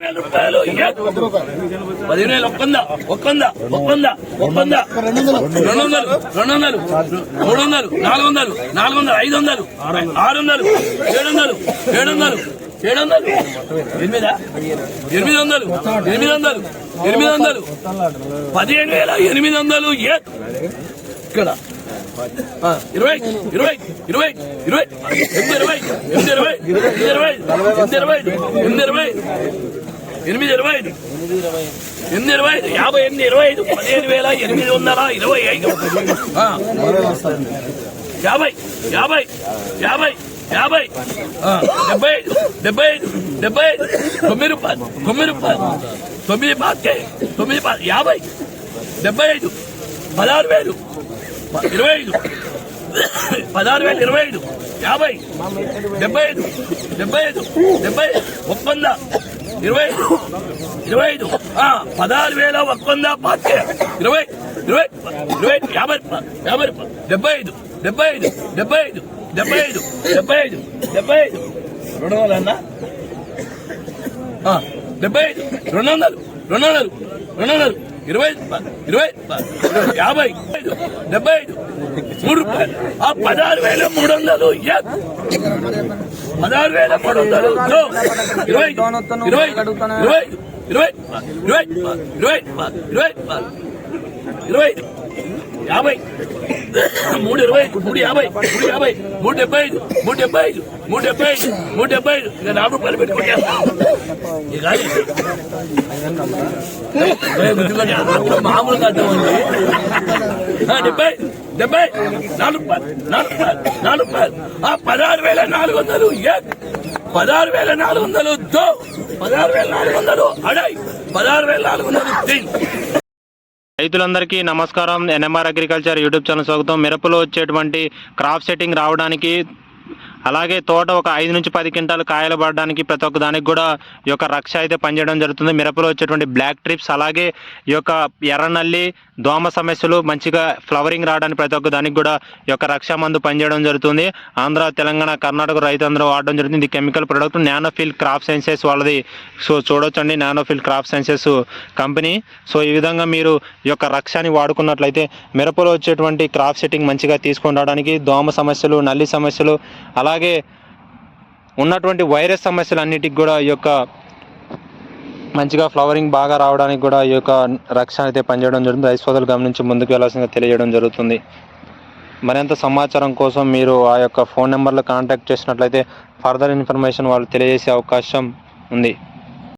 వేల రూపాయలు పదిహేను వేలు ఒక్కందా ఒక్కందా ఒక్కందా ఒక్కందా రెండు వందలు రెండు వందలు మూడు వందలు నాలుగు వందలు నాలుగు వందలు ఐదు వందలు ఆరు వందలు ఏడు వందలు ఏడు వందలు ఏడు వందలు ఎనిమిదా? ఎనిమిది వందలు ఎనిమిది వందలు ఎనిమిది వందలు పదిహేను వేల ఎనిమిది వందలు ఏ? ఇక్కడ. ఇరవై ఇరవై ఇరవై ఇరవై ఎనిమిది ఇరవై ఎనిమిది ఇరవై ఎనిమిది ఇరవై ఎనిమిది ఇరవై ఎనిమిది ఇరవై ఎనిమిది ఇరవై ఐదు. ఎనిమిది ఇరవై ఐదు. యాభై ఎనిమిది ఇరవై ఐదు. పదిహేను వేల ఎనిమిది వందల ఇరవై ఐదు. యాభై యాభై యాభై యాభై. డెబ్బై ఐదు డెబ్బై ఐదు డెబ్బై ఐదు. తొమ్మిది రూపాయలు తొమ్మిది రూపాయలు. తొమ్మిది పాతికే తొమ్మిది పా యాభై డెబ్బై ఐదు. పదహారు వేలు ఇరవై ఐదు. పదహారు వేలు ఇరవై ఐదు. యాభై డెబ్బై ఐదు డెబ్బై ఐదు డెబ్బై ఒప్పంద ఇరవై ఇరవై ఐదు. పదహారు వేల ఒప్పంద పాతికే. ఇరవై ఇరవై ఇరవై యాభై యాభై డెబ్బై ఐదు డెబ్బై ఐదు డెబ్బై ఐదు డెబ్బై ఐదు డెబ్బై ఐదు డెబ్బై ఐదు. రెండు వందలు అన్న డెబ్బై ఐదు రెండు వందలు రెండు వందలు రెండు వందలు ఇరవై ఇరవై యాభై ఐదు డెబ్బై ఐదు మూడు రూపాయలు. ఆ పదహారు వేల మూడు వందలు పదహారు వేల మూడు వందలు దో. ఇరవై ఇరవై ఇరవై ఇరవై ఇరవై ఇరవై ఇరవై ఇరవై యాభై. మూడు ఇరవై మూడు యాభై మూడు యాభై మూడు డెబ్బై ఐదు మూడు డెబ్బై ఐదు మూడు డెబ్బై ఐదు మూడు డెబ్బై ఐదు. ఇక నాలుగు రూపాయలు పెట్టుకుంటాను. ఇక అది. ఏ, మామూలుగా డెబ్బై డెబ్బై నాలుగు రూపాయలు నాలుగు రూపాయలు నాలుగు ఆ పదహారు వేల నాలుగు వందలు పదహారు వేల నాలుగు వందలు దో. పదహారు వేల నాలుగు వందలు అడై పదహారు వేల నాలుగు వందలు తిన్. రైతులందరికీ నమస్కారం. ఎన్ఎంఆర్ అగ్రికల్చర్ యూట్యూబ్ ఛానల్ స్వాగతం. మిరపలో వచ్చేటువంటి క్రాప్ సెట్టింగ్ రావడానికి అలాగే తోట ఒక ఐదు నుంచి పది క్వింటాలు కాయలు పడడానికి ప్రతి ఒక్క దానికి కూడా ఈ యొక్క రక్ష అయితే పనిచేయడం జరుగుతుంది. మిరపలో వచ్చేటువంటి బ్లాక్ ట్రిప్స్ అలాగే ఈ యొక్క ఎర్రనల్లి దోమ సమస్యలు మంచిగా ఫ్లవరింగ్ రావడానికి ప్రతి ఒక్క దానికి కూడా ఈ యొక్క రక్ష మందు పనిచేయడం జరుగుతుంది. ఆంధ్ర తెలంగాణ కర్ణాటక రైతు అందరూ వాడడం జరుగుతుంది. ఇది chemical product Nanofil crop sciences వాళ్ళది. సో చూడొచ్చండి Nanofil crop sciences company so ఈ విధంగా మీరు ఈ యొక్క రక్షని వాడుకున్నట్లయితే మిరపలో వచ్చేటువంటి క్రాప్ సెట్టింగ్ మంచిగా తీసుకొని రావడానికి దోమ సమస్యలు నల్లి సమస్యలు అలాగే ఉన్నటువంటి వైరస్ సమస్యలు అన్నిటికి కూడా ఈ యొక్క మంచిగా ఫ్లవరింగ్ బాగా రావడానికి కూడా ఈ యొక్క రక్షణ అయితే పనిచేయడం జరుగుతుంది. రైస్ సోదరులు గమనించి ముందుకు వెళ్ళాల్సిందిగా తెలియజేయడం జరుగుతుంది. మరింత సమాచారం కోసం మీరు ఆ యొక్క ఫోన్ నెంబర్లో కాంటాక్ట్ చేసినట్లయితే ఫర్దర్ ఇన్ఫర్మేషన్ వాళ్ళు తెలియజేసే అవకాశం ఉంది.